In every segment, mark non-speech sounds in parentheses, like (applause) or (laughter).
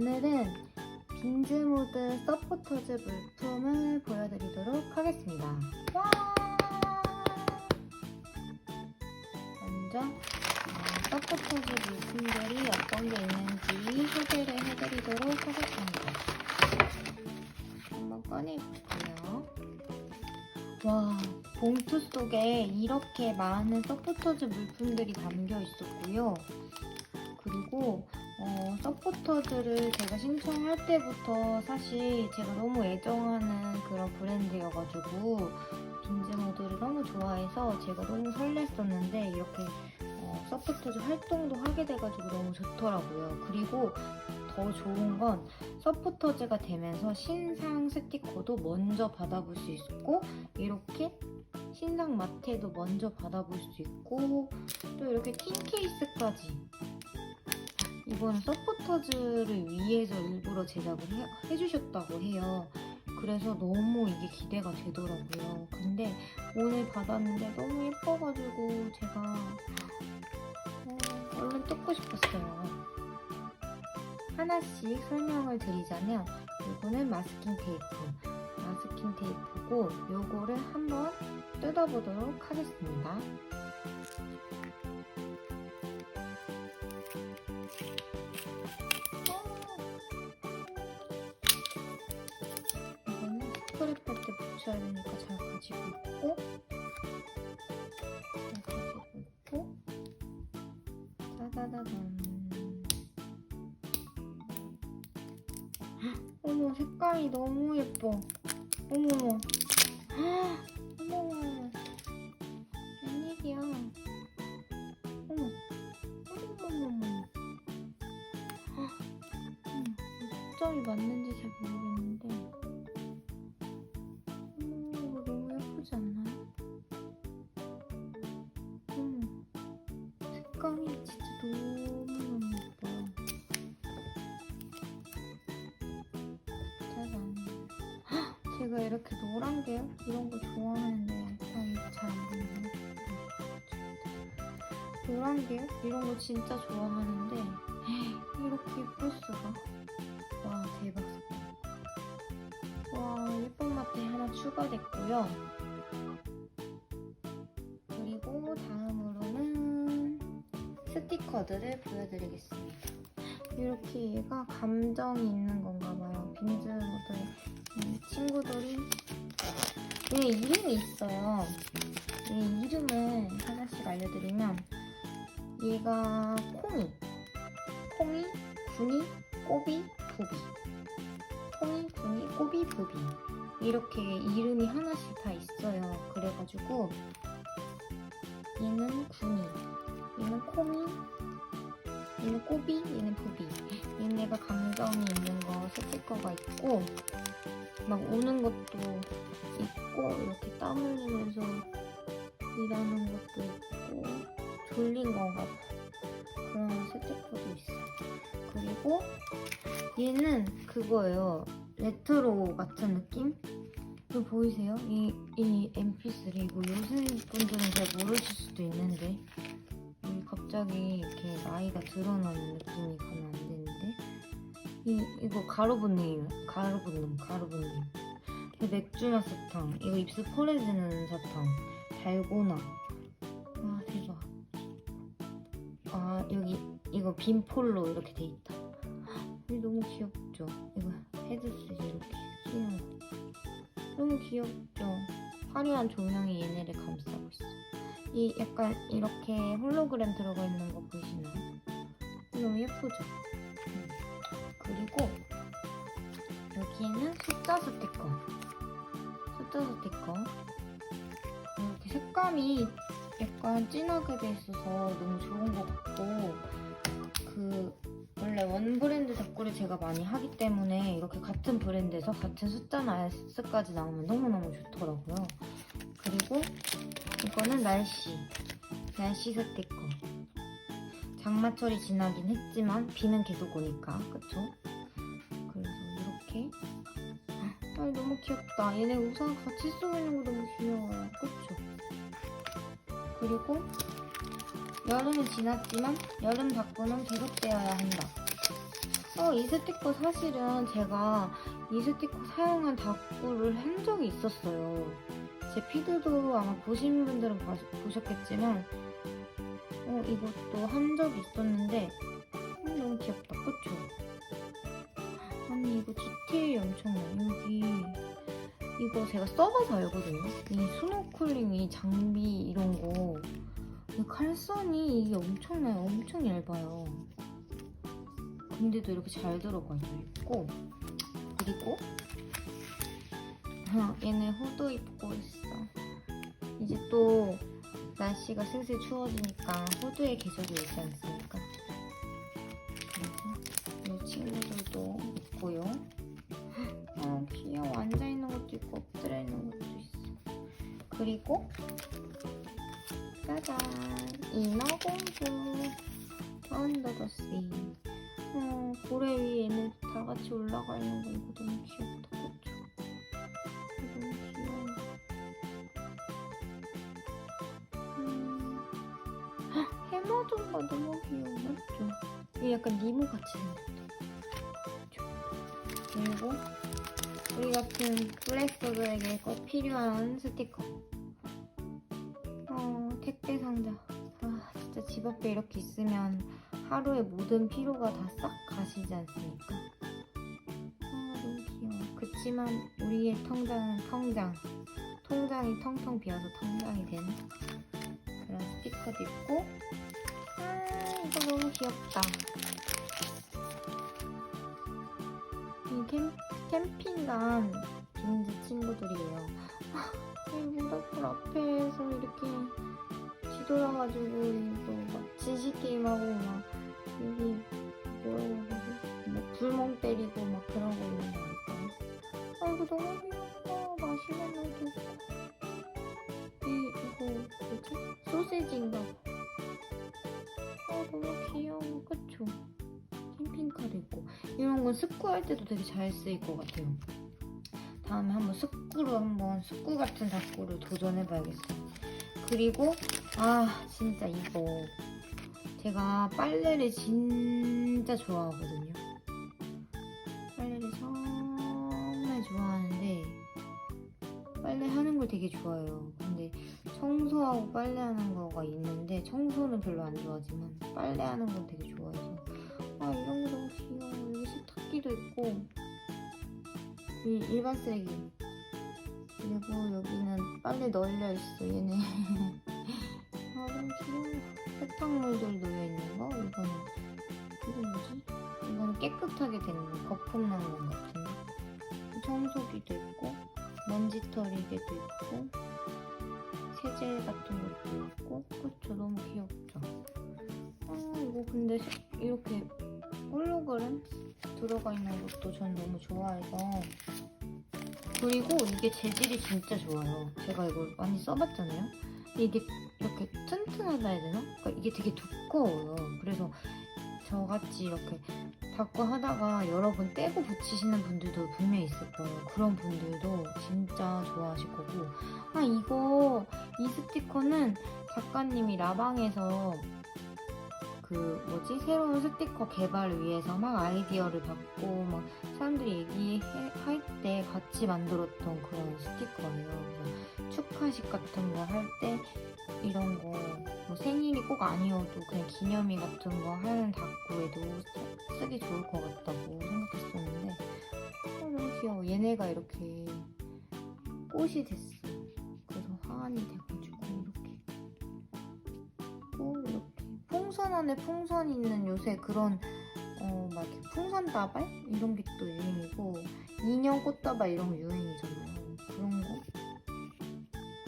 오늘은 빈즈모드 서포터즈 물품을 보여드리도록 하겠습니다. 와! 먼저 어, 서포터즈 물품들이 어떤 게 있는지 소개를 해드리도록 하겠습니다. 한번 꺼내볼게요. 와, 봉투 속에 이렇게 많은 서포터즈 물품들이 담겨 있었고요. 그리고 어, 서포터즈를 제가 신청할 때부터 사실 제가 너무 애정하는 그런 브랜드여가지고 빈즈모드를 너무 좋아해서 제가 너무 설렜었는데 이렇게 어, 서포터즈 활동도 하게 돼가지고 너무 좋더라고요. 그리고 더 좋은 건 서포터즈가 되면서 신상 스티커도 먼저 받아볼 수 있고 이렇게 신상 마트에도 먼저 받아볼 수 있고 또 이렇게 틴 케이스까지 이번 서포터즈를 위해서 일부러 제작을 해, 주셨다고 해요. 그래서 너무 이게 기대가 되더라고요. 근데 오늘 받았는데 너무 예뻐가지고 제가 어, 얼른 뜯고 싶었어요. 하나씩 설명을 드리자면 이거는 마스킹 테이프, 마스킹 테이프고 요거를 한번 뜯어보도록 하겠습니다. 스크랩 할때 붙여야 되니까 잘 가지고 있고 잘 가지고 있고 짜자자잔 헉, 어머 색깔이 너무 예뻐. 어머머. 헉, 어머 웬일이야. 어머 어머머머머. 점이 맞는지 잘 모르겠는데 이런 거 좋아하는데 잘안 보이네. 노란 게 이런 거 진짜 좋아하는데 이렇게 예쁠 수가? 와 대박. 사건 와 예쁜 맛이 하나 추가됐고요. 그리고 다음으로는 스티커들을 보여드리겠습니다. 이렇게 얘가 감정이 있는 건가 봐요. 빈즈모드의 이 친구들이 얘 이름이 있어요. 얘 이름을 하나씩 알려드리면 얘가 콩이. 콩이, 군이, 꼬비, 부비. 콩이, 군이, 꼬비, 부비. 이렇게 이름이 하나씩 다 있어요. 그래가지고 얘는 군이 얘는 콩이 얘는 꼬비, 얘는 부비. 얘네가 감정이 있는 거 스티커가 있고 막 우는 것도 이렇게 땀 흘리면서 일하는 것도 있고 졸린 건가 봐 그런 스티커도 있어요 그리고 얘는 그거예요 레트로 같은 느낌? 이거 보이세요? 이, 이 mp3 이거 요새 분들은 잘 모르실 수도 있는데 이 갑자기 이렇게 나이가 드러나는 느낌이 가면 안 되는데 이, 이거 가루분님 가루분님 이 맥주맛 사탕 이거 입술 펄해지는 사탕 달고나. 와 대박. 아 여기 이거 빈 폴로 이렇게 돼 있다. 이 너무 귀엽죠? 이거 헤드셋 이렇게 끼는 거 너무 귀엽죠? 화려한 조명이 얘네를 감싸고 있어. 이 약간 이렇게 홀로그램 들어가 있는 거 보이시나요? 너무 예쁘죠? 음. 그리고 여기에는 숫자 스티커 숫자 스티커. 이렇게 색감이 약간 진하게 돼 있어서 너무 좋은 것 같고 그 원래 원 브랜드 덕구를 제가 많이 하기 때문에 이렇게 같은 브랜드에서 같은 숫자나 S까지 나오면 너무너무 좋더라고요. 그리고 이거는 날씨 날씨 스티커. 장마철이 지나긴 했지만 비는 계속 오니까 그쵸? 그래서 이렇게 아 너무 귀엽다 얘네 우산 같이 쓰고 있는 거 너무 귀여워요 그쵸? 그리고 여름은 지났지만 여름 닭구는 계속되어야 한다 어, 이 스티커 사실은 제가 이 스티커 사용한 다꾸를 한 적이 있었어요. 제 피드도 아마 보신 분들은 봐- 보셨겠지만, 어, 이것도 한 적이 있었는데, 음, 너무 귀엽다. 그쵸? 이거 디테일이 엄청나요. 여기, 이거 제가 써봐서 알거든요. 이 스노클링, 이 장비, 이런 거. 이 칼선이 이게 엄청나요. 엄청 얇아요. 근데도 이렇게 잘 들어가 있고 그리고 아, 얘는 후드 입고 있어 이제 또 날씨가 슬슬 추워지니까 후드의 계절이 오지 않습니까 그래서 이 친구들도 있고요 그리고 짜잔 인어공주 언더더씨 어, 고래 위에 얘네 다 같이 올라가 있는 거 이거 너무 귀엽다, 그쵸? 너무 귀여워. 음. 헉, 해마존가 너무 귀여워, 맞죠? 이게 약간 니모 같이 생겼다. 그리고 우리 같은 블랙버드에게 꼭 필요한 스티커. 집 앞에 이렇게 있으면 하루의 모든 피로가 다 싹 가시지 않습니까? 아 너무 귀여워. 그치만 우리의 통장은 통장. 통장이 텅텅 비어서 통장이 된 그런 스티커도 있고 아 이거 너무 귀엽다. 이 캠, 캠핑 간 빈즈 친구들이에요. 아, 이 무덤불 앞에서 이렇게 뒤 돌아가지고 이거 막 지식 게임하고 막 여기 뭐라고 되지? 뭐 불멍 때리고 막 그런 거 있는 거 있잖아. 아 이거 너무 귀엽다. 마시멜로도 있고. 이 이거 뭐지? 소세지인가 봐. 아 너무 귀여워. 그쵸? 캠핑카도 있고 이런 건 습구 할 때도 되게 잘 쓰일 것 같아요. 다음에 한번 습구로 한번 습구 같은 닭구를 도전해봐야겠어요. 그리고 아 진짜 이거 제가 빨래를 진짜 좋아하거든요. 빨래를 정말 좋아하는데 빨래 하는 걸 되게 좋아해요. 근데 청소하고 빨래하는 거가 있는데 청소는 별로 안 좋아하지만 빨래하는 건 되게 좋아해서 아 이런 거 너무 귀여워. 여기 세탁기도 있고 이 일반 쓰레기 그리고 여기는 빨래 널려 있어 얘네. (laughs) 아 너무 귀여워. 세탁물들 놓여 있는 거 이거는 이건 뭐지? 이거는 깨끗하게 되는 거품 나는 것 같은데 청소기도 있고 먼지 털이개도 있고 세제 같은 것도 있고 그쵸 너무 귀엽죠 아 이거 근데 세- 이렇게 홀로그램 들어가 있는 것도 전 너무 좋아해서 그리고 이게 재질이 진짜 좋아요 제가 이걸 많이 써봤잖아요 이게 이렇게 튼튼하다 해야 되나? 그러니까 이게 되게 두꺼워요. 그래서 저같이 이렇게 닦고 하다가 여러 번 떼고 붙이시는 분들도 분명히 있을 거예요. 그런 분들도 진짜 좋아하실 거고. 아, 이거, 이 스티커는 작가님이 라방에서 그 뭐지 새로운 스티커 개발을 위해서 막 아이디어를 받고 막 사람들이 얘기할 때 같이 만들었던 그런 스티커예요. 그래서 축하식 같은 거 할 때 이런 거 뭐 생일이 꼭 아니어도 그냥 기념일 같은 거 하는 쓰- 쓰기 좋을 것 같다고 생각했었는데 어, 너무 귀여워. 얘네가 이렇게 꽃이 됐어. 그래서 화환이 돼가지고 3,000원에 풍선 있는 요새 그런 어, 막 풍선다발? 이런 게 또 유행이고 인형 꽃다발 이런 거 유행이잖아요. 그런 거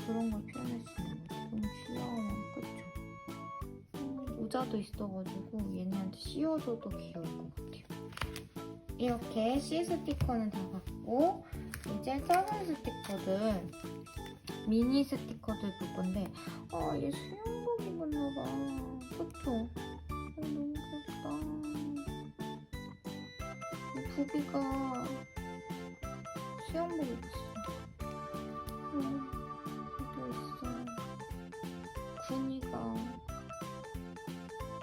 그런 걸 표현할 수 있는 거 너무 귀여워. 그렇죠. 모자도 있어가지고 얘네한테 씌워줘도 귀여울 것 같아요. 이렇게 C 스티커는 다 받고 이제 작은 스티커들 미니 스티커들 볼 건데 아얘 수영 귀엽죠? 너무 귀엽다. 부비가 수영복 입었어. 응, 이거 있어. 군이가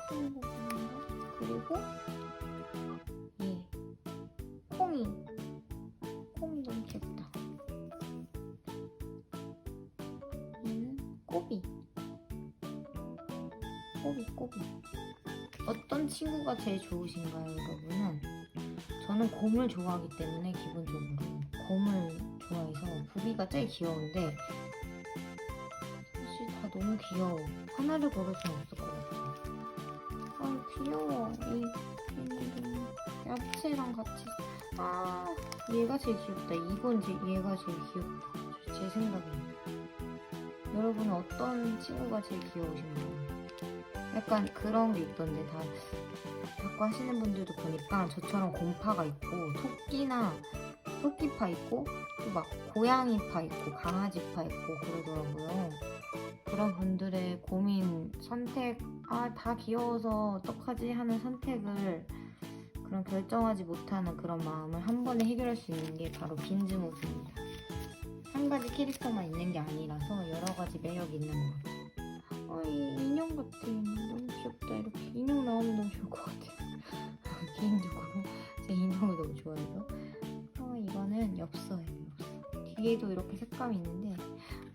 수영복 입는다. 그리고 예, 콩이. 콩이 너무 귀엽다. 얘는 꼬비. 꼬비, 꼬비. 어떤 친구가 제일 좋으신가요, 여러분은? 저는 곰을 좋아하기 때문에 기본적으로 곰을 좋아해서 부비가 제일 귀여운데 사실 다 너무 귀여워. 하나를 고를 순 없을 것 같아. 아 귀여워. 이 얘네들 야채랑 같이. 아 얘가 제일 귀엽다. 이건 제, 얘가 제일 귀엽다. 제 생각에는. 여러분은 어떤 친구가 제일 귀여우신가요? 약간 그런 게 있던데 다 자꾸 하시는 분들도 보니까 저처럼 곰파가 있고 토끼나 토끼파 있고 또 막 고양이파 있고 강아지파 있고 그러더라고요. 그런 분들의 고민 선택 아 다 귀여워서 어떡하지 하는 선택을 그런 결정하지 못하는 그런 마음을 한 번에 해결할 수 있는 게 바로 빈즈모드입니다. 한 가지 캐릭터만 있는 게 아니라서 여러 가지 매력이 있는 것 같아요. 어, 이 인형 같아. 너무 귀엽다. 이렇게 인형 나오면 너무 좋을 것 같아요. (laughs) 개인적으로 제 인형을 너무 좋아해서. 어, 이거는 엽서예요. 엽서. 뒤에도 이렇게 색감이 있는데,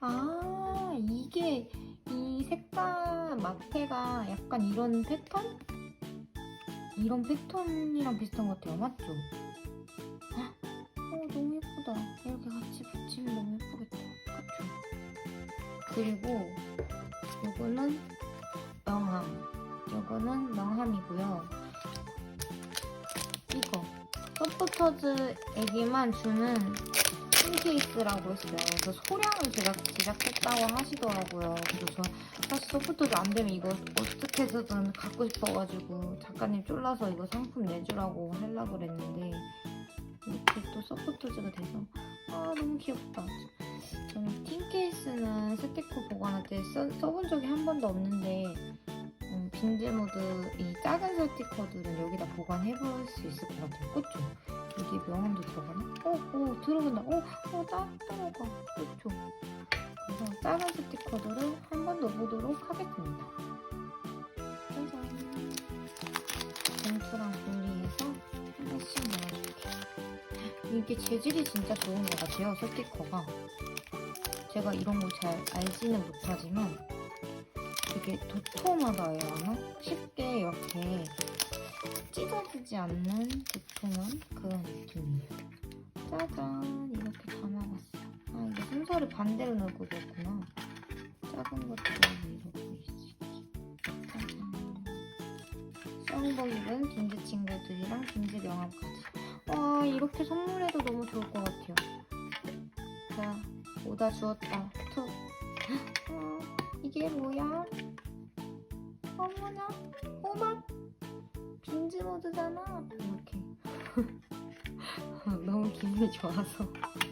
아, 이게 이 색감 마테가 약간 이런 패턴? 이런 패턴이랑 비슷한 것 같아요. 맞죠? 헉, 어, 너무 예쁘다. 이렇게 같이 붙이면 너무 예쁘겠다. 그쵸? 그리고 요거는 명함이고요. 이거 서포터즈에게만 주는 tin 케이스라고 했어요. 그래서 소량을 제작, 제작했다고 하시더라고요. 그래서 저 사실 서포터즈 안 되면 이거 어떻게 해서든 갖고 싶어가지고 작가님 쫄라서 이거 상품 내주라고 하려고 그랬는데 이렇게 또 서포터즈가 돼서 아 너무 귀엽다. 저는 틴 케이스는 스티커 보관할 때 써, 써본 적이 한 번도 없는데 음, 빈즈 모드 이 작은 스티커들은 여기다 보관해 볼 수 있을 것 같아요. 그쵸? 여기 명함도 들어가나? 어, 어, 들어간다. 어, 어, 딱 들어가. 그쵸? 그래서 작은 스티커들은 한번 넣어보도록 하겠습니다. 짜잔. 봉투랑 분리해서 하나씩 넣어줄게요. 이게 재질이 진짜 좋은 것 같아요, 스티커가. 제가 이런 걸잘 알지는 못하지만 되게 도톰하다 해야 하나? 쉽게 이렇게 찢어지지 않는 도톰한 그런 느낌이에요. 짜잔 이렇게 담아봤어요. 아 이게 순서를 반대로 넣고 그랬구나. 작은 이러고 있을게. 짜잔. 수영복 입은 빈즈 친구들이랑 빈즈 명함까지. 와 이렇게 선물해도 너무 좋을 것 같아요. 자 오다 주었다. 툭. 어, 이게 뭐야? 어머나 호박 빈즈 모드잖아. 이렇게 (laughs) 너무 기분이 좋아서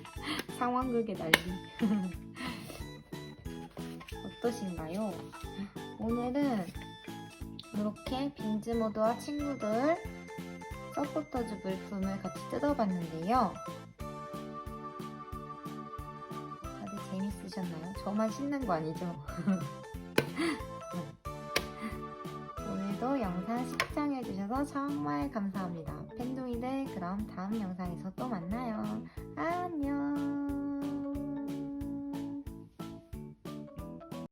(laughs) 상황극의 난리. (laughs) 어떠신가요? 오늘은 이렇게 빈즈 모드와 친구들 서포터즈 물품을 같이 뜯어봤는데요. 다들 재밌으셨나요? 저만 신난 거 아니죠? 영상 시청해주셔서 정말 감사합니다. 팬둥이들 그럼 다음 영상에서 또 만나요. 안녕.